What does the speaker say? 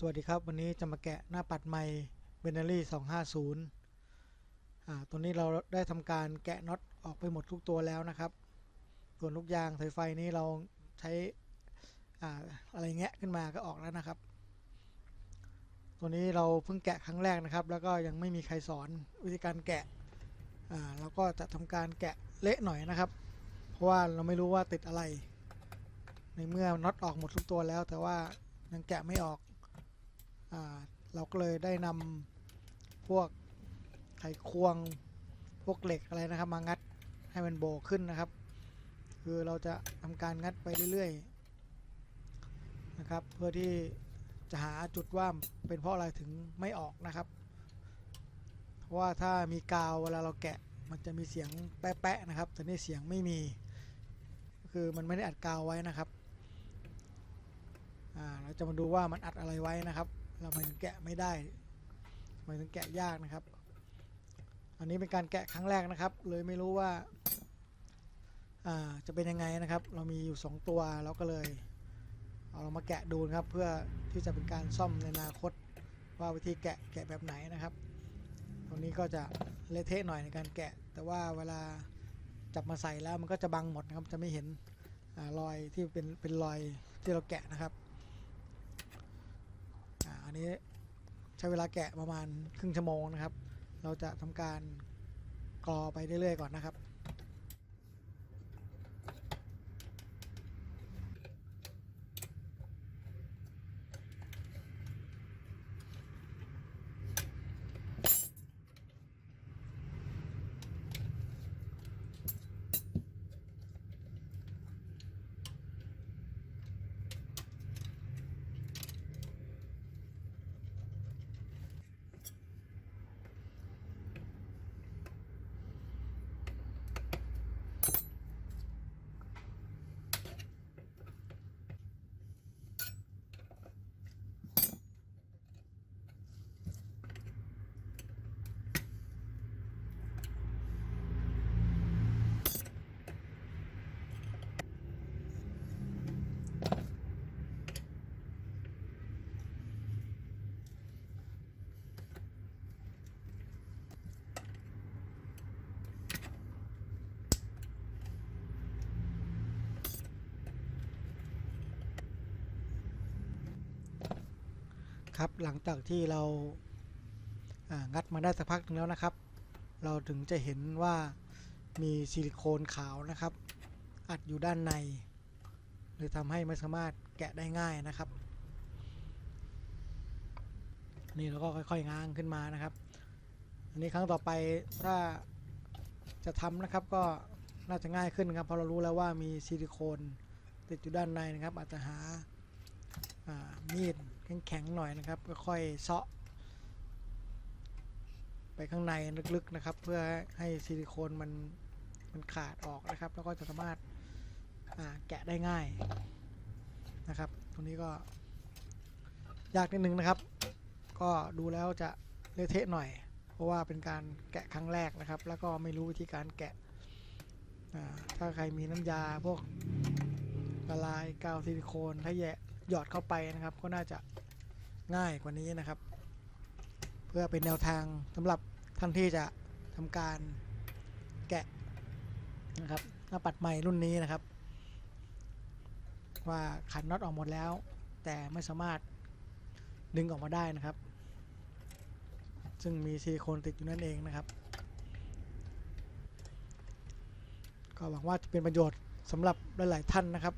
สวัสดีครับ วันนี้จะมาแกะหน้าปัดไมค์เบนเนอรี่250อ่าตัวนี้เราได้ทำการแกะน็อตออกไปหมดทุกตัวแล้วนะครับ ส่วนลูกยางสายไฟนี้เราใช้อ่าอะไรแงะขึ้นมาก็ออกแล้วนะครับ ตัวนี้เราเพิ่งแกะครั้งแรกนะครับ แล้วก็ยังไม่มีใครสอนวิธีการแกะอ่าเราก็จะทำการแกะเละหน่อยนะครับ เพราะว่าเราไม่รู้ว่าติดอะไร ในเมื่อน็อตออกหมดทุกตัวแล้ว แต่ว่ายังแกะไม่ออก เราก็เลยได้นำพวกไขควงพวกเหล็กอะไรนะครับมางัดให้มันโบขึ้นนะครับ คือเราจะทำการงัดไปเรื่อยๆนะครับ เพื่อที่จะหาจุดว่าเป็นเพราะอะไรถึงไม่ออกนะครับ เพราะว่าถ้ามีกาวเวลาเราแกะมันจะมีเสียงแปะๆนะครับ แต่นี่เสียงไม่มีคือมันไม่ได้อัดกาวไว้นะครับ อ่า เราจะมาดูว่ามันอัดอะไรไว้นะครับ เราไม่ถึงแกะไม่ได้ทำไมถึงแกะยากนะครับ อันนี้เป็นการแกะครั้งแรกนะครับ เลยไม่รู้ว่าจะเป็นยังไงนะครับ เรามีอยู่ 2 ตัวเราก็เลยเอาเรามาแกะดูนะครับ เพื่อที่จะเป็นการซ่อมในอนาคต ว่าวิธีแกะแกะแบบไหนนะครับ ตรงนี้ก็จะเละเทะหน่อยในการแกะ แต่ว่าเวลาจับมาใส่แล้วมันก็จะบังหมดนะครับ จะไม่เห็นอรอยที่เป็นเป็นรอยที่เราแกะนะครับ นี้ใช้เวลาแกะประมาณครึ่งชั่วโมงนะครับ เราจะทำการกรอไปเรื่อยๆก่อนนะครับ ครับหลังจากที่เรางัดมาได้สักพักหนึงแล้วนะครับ เราถึงจะเห็นว่ามีซิลิโคนขาวนะครับ อัดอยู่ด้านในเลยทำให้ไม่สามารถแกะได้ง่ายนะครับ นี่เราก็ค่อยๆง้างขึ้นมานะครับ อันนี้ครั้งต่อไปถ้าจะทำนะครับก็น่าจะง่ายขึ้นครับเพราะเรารู้แล้วว่ามีซิลิโคนติดอยู่ด้านในนะครับ อาจจะหา มีดแข็งๆหน่อยนะครับค่อยๆเซาะ ไปข้างในลึกๆนะครับ เพื่อให้ซิลิโคนมันมันขาดออกนะครับ แล้วก็จะสามารถแกะได้ง่ายนะครับ ตรงนี้ก็ยากนิดนึงนะครับ ก็ดูแล้วจะเละเทะหน่อย เพราะว่าเป็นการแกะครั้งแรกนะครับ แล้วก็ไม่รู้วิธีการแกะถ้าใครมีน้ำยาพวกละลายกาวซิลิโคนถ้าแยะ หยอดเข้าไปนะครับ ก็น่าจะง่ายกว่านี้นะครับ เพื่อเป็นแนวทางสำหรับท่านที่จะทำการแกะนะครับหน้าปัดใหม่รุ่นนี้นะครับ ว่าขันน็อตออกหมดแล้ว แต่ไม่สามารถดึงออกมาได้นะครับ ซึ่งมีซิลิโคนติดอยู่นั่นเองนะครับ ก็หวังว่าจะเป็นประโยชน์สำหรับหลาย ๆ ท่านนะครับ